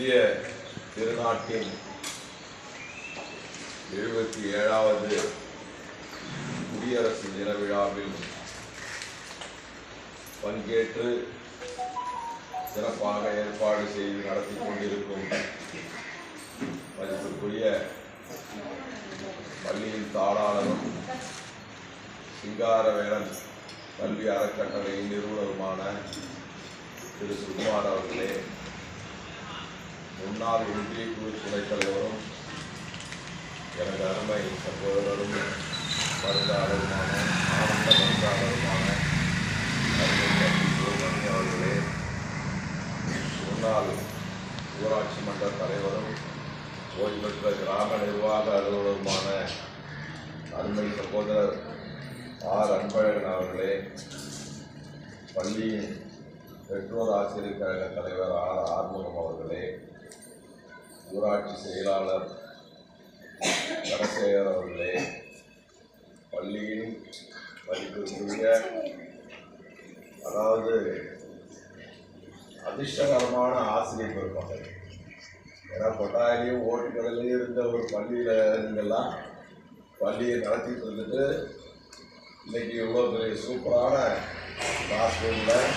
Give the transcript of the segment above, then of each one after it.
இந்திய திருநாட்டின் எழுபத்தி ஏழாவது குடியரசு தின விழாவில் பங்கேற்று சிறப்பாக ஏற்பாடு செய்து நடத்தி கொண்டிருக்கும் மதிப்புக்குரிய பள்ளியின் தாளாளரும் சிங்காரவேலன் கல்வி அறக்கட்டளையின் நிறுவனருமான திரு சுகுமார் அவர்களே முன்னாள் ஒன்றிய குழு துணைத் தலைவரும் எனது அருமை சகோதரரும் மருந்தாளருமான ஆனந்த மருந்தாளருமான அருமை அவர்களே முன்னாள் ஊராட்சி மன்ற தலைவரும் ஓய்வு பெற்ற கிராம நிர்வாக அலுவலருமான அருமை சகோதரர் ஆர். அன்பழகன் அவர்களே பள்ளியின் பெற்றோர் ஆசிரியர் கழக தலைவர் ஆர். ஆறுமுகம் அவர்களே ஊராட்சி செயலாளர் கரசேகர் அவர்களே பள்ளியின் மதிப்பிற்குரிய அதாவது அதிர்ஷ்டகரமான ஆசிரியர் பெருமக்கள். ஏன்னா கொட்டாயிலையும் ஓட்டுக்கடலையும் இருந்த ஒரு பள்ளியில் இருந்தெல்லாம் பள்ளியை நடத்திட்டு இருந்துட்டு இன்னைக்கு இவ்வளோ பெரிய சூப்பரான கிளாஸ் ரூமில்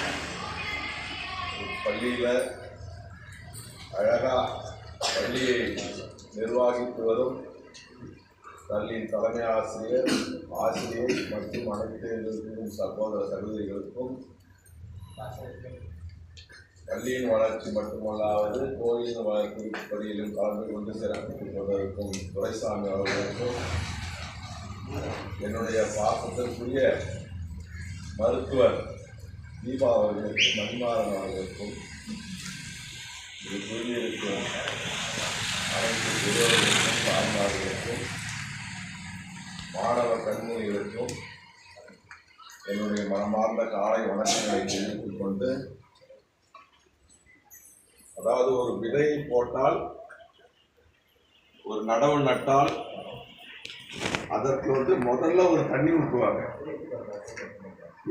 பள்ளியில் அழகாக பள்ளியை நிர்வகித்து வரும். பள்ளியின் தலைமை ஆசிரியர் ஆசிரியர் மற்றும் அனைத்து இருக்கும் சகோதர சகோதரிகளுக்கும் பள்ளியின் வளர்ச்சி மட்டுமல்லாது கோயிலின் வளர்ச்சி பள்ளியிலும் கலந்து கொண்டு சிறப்பித்துக் கொண்டிருக்கும் துரைசாமி அவர்களுக்கும் என்னுடைய பாசத்திற்குரிய மருத்துவர் தீபா அவர்களுக்கும் மணிமாறன் அவர்களுக்கும் இது குழுவிற்கும் அனைத்து பெரியவர்களுக்கும் தாய்மார்களுக்கும் மாணவ கண்மணிகளுக்கும் என்னுடைய மனமார்ந்த காலை வணக்கங்களை தெரிவித்துக் கொண்டு அதாவது ஒரு விதையை போட்டால் ஒரு நடவு நட்டால் அதற்கு வந்து முதல்ல ஒரு தண்ணி ஊற்றுவாங்க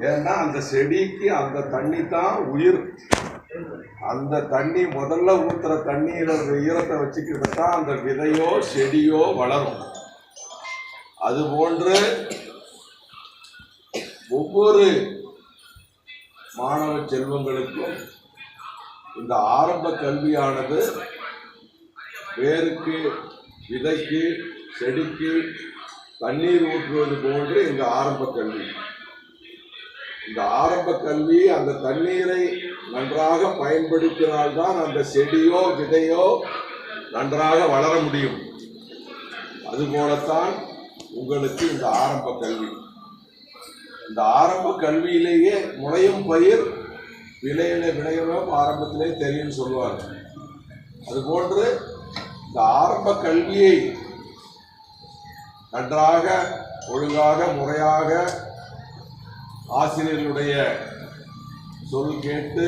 ஏன்னா அந்த செடிக்கு அந்த தண்ணி தான் உயிர். அந்த தண்ணி முதல்ல ஊற்றுற தண்ணீர ஈரத்தை வச்சுக்கிட்டு தான் அந்த விதையோ செடியோ வளரும். அதுபோன்று ஒவ்வொரு மாணவ செல்வங்களுக்கும் இந்த ஆரம்ப கல்வியானது வேருக்கு விதைக்கு செடிக்கு தண்ணீர் ஊற்றுவது போன்று இந்த ஆரம்ப கல்வி. இந்த ஆரம்ப கல்வி அந்த தண்ணீரை நன்றாக பயன்படுத்தினால்தான் அந்த செடியோ விதையோ நன்றாக வளர முடியும். அதுபோலத்தான் உங்களுக்கு இந்த ஆரம்ப கல்வி. இந்த ஆரம்ப கல்வியிலேயே முளையும் பயிர் விளையில விளையவும் ஆரம்பத்திலே தெரியும்னு சொல்லுவாங்க. அதுபோன்று இந்த ஆரம்ப கல்வியை நன்றாக ஒழுங்காக முறையாக ஆசிரியர்களுடைய சொல் கேட்டு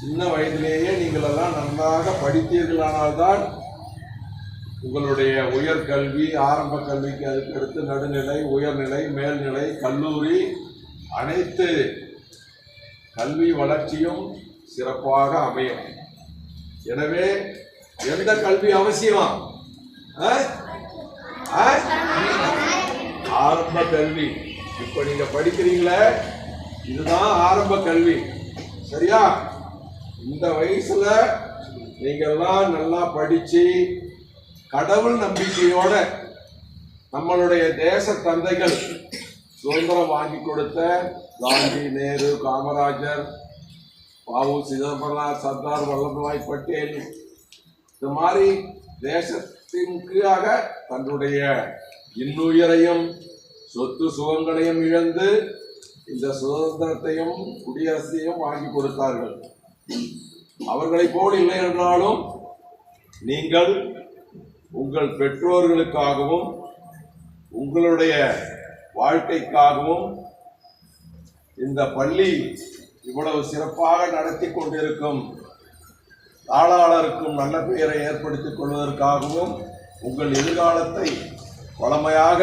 சின்ன வயதிலேயே நீங்கள் எல்லாம் நன்றாக படித்தீர்களானால்தான் உங்களுடைய உயர்கல்வி ஆரம்ப கல்விக்கு அதுக்கடுத்து நடுநிலை உயர்நிலை மேல்நிலை கல்லூரி அனைத்து கல்வி வளர்ச்சியும் சிறப்பாக அமையும். எனவே எந்த கல்வி அவசியமா? ஆரம்ப கல்வி. இப்ப நீங்க படிக்கிறீங்களே இதுதான் ஆரம்ப கல்வி. சரியா? இந்த வயசுல நீங்கள்லாம் நல்லா படிச்சு கடவுள் நம்பிக்கையோட நம்மளுடைய தேச தந்தைகள் சுதந்திரம் வாங்கி கொடுத்த காந்தி நேரு காமராஜர் பாபு சிதம்பரனார் சர்தார் வல்லபாய் பட்டேல் இந்த மாதிரி தேசத்திற்காக தன்னுடைய இன்னுயிரையும் சொத்து சுகங்களையும் இழந்து இந்த சுதந்திரத்தையும் குடியரசையும் வாங்கி கொடுத்தார்கள். அவர்களைப் போல் இல்லை என்றாலும் நீங்கள் உங்கள் பெற்றோர்களுக்காகவும் உங்களுடைய வாழ்க்கைக்காகவும் இந்த பள்ளி இவ்வளவு சிறப்பாக நடத்தி கொண்டிருக்கும் தாளாளருக்கும் நல்ல பெயரை ஏற்படுத்திக் கொள்வதற்காகவும் உங்கள் எதிர்காலத்தை வளமையாக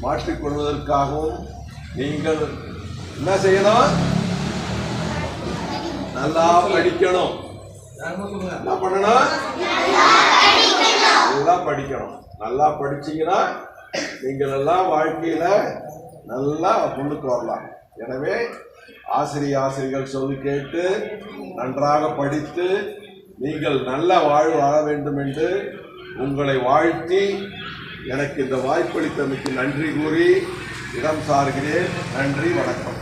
மாற்றிக்கொள்வதற்காகவும் நீங்கள் என்ன செய்யணும்? நல்லா படிக்கணும். என்ன பண்ணணும்? நல்லா படிக்கணும். நல்லா படிச்சீங்கன்னா நீங்கள் எல்லாம் வாழ்க்கையில நல்லா முன்னுக்கு வரலாம். எனவே ஆசிரிய ஆசிரியர்கள் சொல்லி கேட்டு நன்றாக படித்து நீங்கள் நல்ல வாழ்வு வாழ வேண்டும் என்று உங்களை வாழ்த்தி எனக்கு இந்த வாய்ப்பளித்தமைக்கு நன்றி கூறி இடம் சார்கிறேன். நன்றி வணக்கம்.